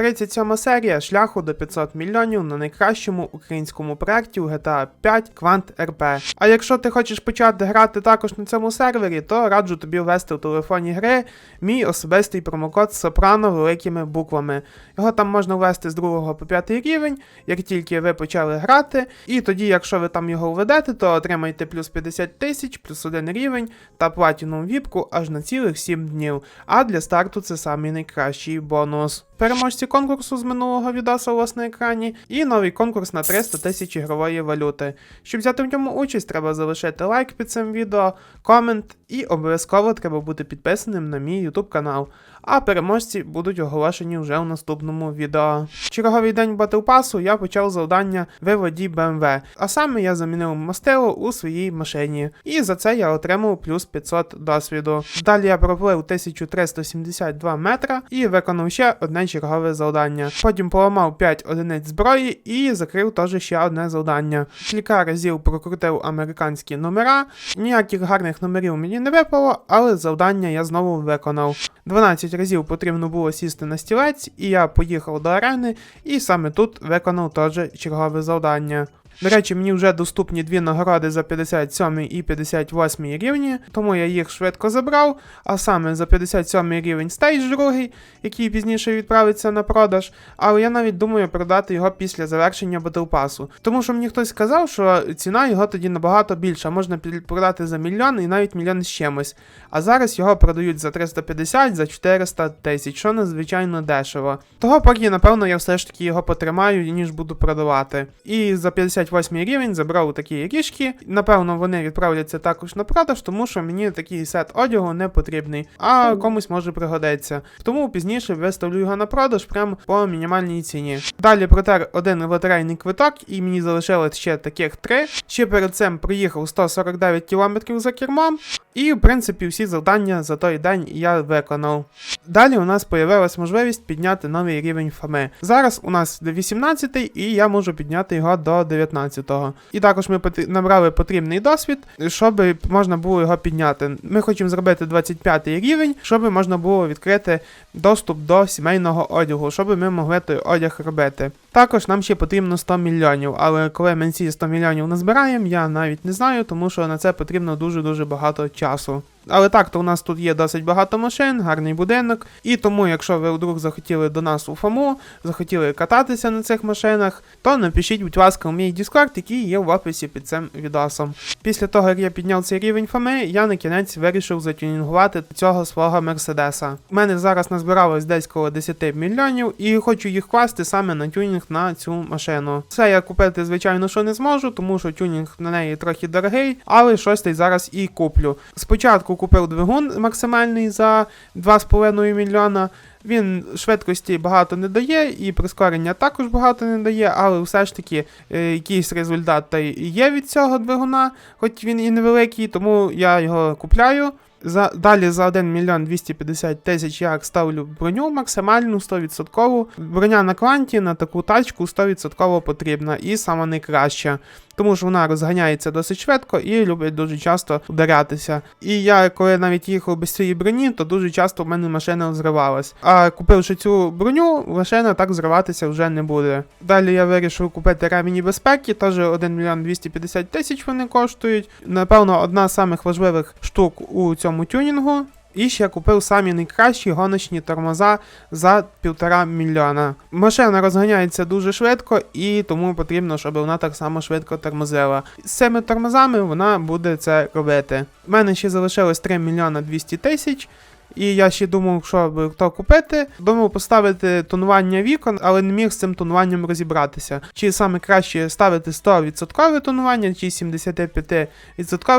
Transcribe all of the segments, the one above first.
37 серія шляху до 500 мільйонів на найкращому українському проекті у GTA 5 Quant RP. А якщо ти хочеш почати грати також на цьому сервері, то раджу тобі ввести в телефоні гри мій особистий промокод Сопрано великими буквами. Його там можна ввести з 2 по 5 рівень, як тільки ви почали грати. І тоді, якщо ви там його введете, то отримаєте плюс 50 тисяч, плюс 1 рівень та платіну віпку аж на цілих 7 днів. А для старту це самий найкращий бонус. Переможці конкурсу з минулого відоса у вас на екрані, і новий конкурс на 300 тисяч ігрової валюти. Щоб взяти в ньому участь, треба залишити лайк під цим відео, комент і обов'язково треба бути підписаним на мій YouTube канал. А переможці будуть оголошені вже у наступному відео. Черговий день Battle Pass я почав завдання виводі BMW, а саме я замінив мастило у своїй машині. І за це я отримав плюс 500 досвіду. Далі я проплив 1372 метра і виконав ще одне чергове завдання. Потім поламав 5 одиниць зброї і закрив теж ще одне завдання. Кілька разів прокрутив американські номера. Ніяких гарних номерів мені не випало, але завдання я знову виконав. 12 разів потрібно було сісти на стілець, і я поїхав до арени, і саме тут виконав теж чергове завдання. До речі, мені вже доступні дві нагороди за 57 і 58 рівні, тому я їх швидко забрав, а саме за 57 рівень стейдж другий, який пізніше відправиться на продаж, але я навіть думаю продати його після завершення Pass. Тому що мені хтось сказав, що ціна його тоді набагато більша, можна продати за мільйон і навіть мільйон з чимось. А зараз його продають за 350, за 400 тисяч, що надзвичайно дешево. Того поки, напевно, я все ж таки його потримаю, ніж буду продавати. І за 58 рівень забрав такі ріжки. Напевно, вони відправляться також на продаж, тому що мені такий сет одягу не потрібний, а комусь може пригодиться. Тому пізніше виставлю його на продаж прямо по мінімальній ціні. Далі протер один лотерейний квиток, і мені залишилось ще таких три. Ще перед цим проїхав 149 км за кермом. І, в принципі, всі завдання за той день я виконав. Далі у нас появилась можливість підняти новий рівень фами. Зараз у нас 18 і я можу підняти його до 19-го. І також ми набрали потрібний досвід, щоб можна було його підняти. Ми хочемо зробити 25 рівень, щоб можна було відкрити доступ до сімейного одягу, щоб ми могли той одяг робити. Також нам ще потрібно 100 мільйонів, але коли ми ці 100 мільйонів назбираємо, я навіть не знаю, тому що на це потрібно дуже-дуже багато часу. Але так, то у нас тут є досить багато машин, гарний будинок. І тому, якщо ви вдруг захотіли до нас у ФАМу, захотіли кататися на цих машинах, то напишіть, будь ласка, у мій Discord, який є в описі під цим відосом. Після того, як я підняв цей рівень фами, я на кінець вирішив затюнінгувати цього свого мерседеса. У мене зараз назбиралось десь коло 10 мільйонів, і хочу їх класти саме на тюнінг на цю машину. Це я купити, звичайно, що не зможу, тому що тюнінг на неї трохи дорогий, але щось та зараз і куплю. Спочатку купив двигун максимальний за 2,5 мільйона. Він швидкості багато не дає, і прискорення також багато не дає, але все ж таки е, якийсь результат та є від цього двигуна, хоч він і невеликий, тому я його купляю. За, далі за 1 мільйон 250 тисяч я ставлю броню максимальну 100%. Броня на кванті на таку тачку 100% потрібна і сама найкраща. Тому що вона розганяється досить швидко і любить дуже часто ударятися. І я, коли навіть їхав без цієї броні, то дуже часто в мене машина зривалась. А купивши цю броню, машина так зриватися вже не буде. Далі я вирішив купити ремені безпеки, теж 1 мільйон 250 тисяч вони коштують. Напевно, одна з самих важливих штук у цьому тюнінгу. І ще купив самі найкращі гоночні тормоза за півтора мільйона. Машина розганяється дуже швидко, і тому потрібно, щоб вона так само швидко тормозила. З цими тормозами вона буде це робити. У мене ще залишилось 3 мільйона 200 тисяч. І я ще думав, що би хто купити. Думав поставити тонування вікон, але не міг з цим тонуванням розібратися. Чи саме краще ставити 100% тонування, чи 75%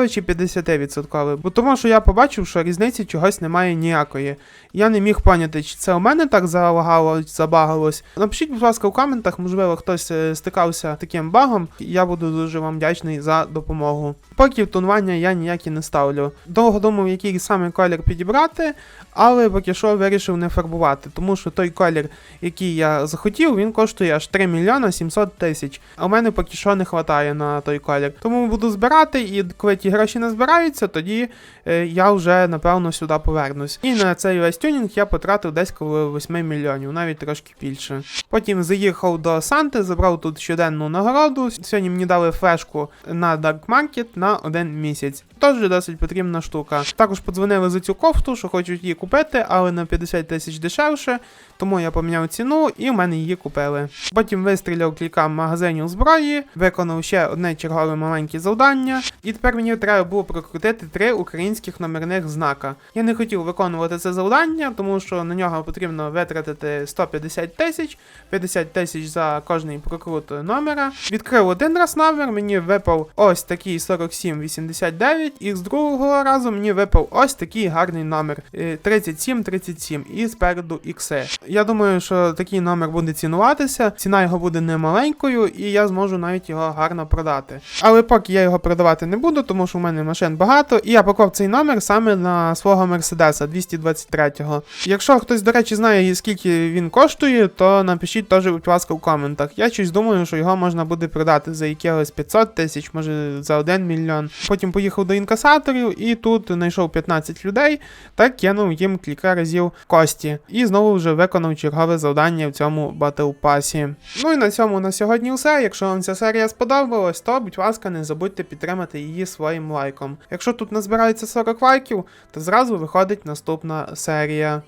чи 50%. Бо тому що я побачив, що різниці чогось немає ніякої. Я не міг поняти, чи це у мене так залагало, забагалось. Напишіть, будь ласка, у коментах, можливо, хтось е, стикався з таким багом. Я буду дуже вам вдячний за допомогу. Поки тонування я ніякі не ставлю. Довго думав, який саме колір підібрати. Але поки що вирішив не фарбувати, тому що той колір, який я захотів, він коштує аж 3 мільйона 700 тисяч. А в мене поки що не вистачає на той колір. Тому буду збирати, і коли ті гроші не збираються, тоді е, я вже напевно сюди повернусь. І на цей весь тюнінг я потратив десь коло 8 мільйонів, навіть трошки більше. Потім заїхав до Санти, забрав тут щоденну нагороду. Сьогодні мені дали флешку на Dark Market на один місяць. Тож досить потрібна штука. Також подзвонили за цю кофту, що хочуть її купити, але на 50 тисяч дешевше. Тому я поміняв ціну і в мене її купили. Потім вистріляв кілька магазинів зброї, виконав ще одне чергове маленьке завдання, і тепер мені треба було прокрутити три українських номерних знака. Я не хотів виконувати це завдання, тому що на нього потрібно витратити 150 тисяч, 50 тисяч за кожний прокрут номера. Відкрив один раз номер, мені випав ось такий 4789, і з другого разу мені випав ось такий гарний номер е, 3737 і спереду ікси. Я думаю, що такий номер буде цінуватися, ціна його буде не маленькою, і я зможу навіть його гарно продати. Але поки я його продавати не буду, тому що в мене машин багато, і я поклав цей номер саме на свого Мерседеса 223-го. Якщо хтось, до речі, знає, скільки він коштує, то напишіть теж, будь ласка, в коментах. Я щось думаю, що його можна буде продати за якихось 500 тисяч, може за 1 мільйон. Потім поїхав до інкасаторів і тут знайшов 15 людей та кинув їм кілька разів кості. І знову вже виконав чергове завдання в цьому батл пасі. Ну і на цьому на сьогодні все. Якщо вам ця серія сподобалась, то будь ласка, не забудьте підтримати її своїм лайком. Якщо тут назбирається 40 лайків, то зразу виходить наступна серія.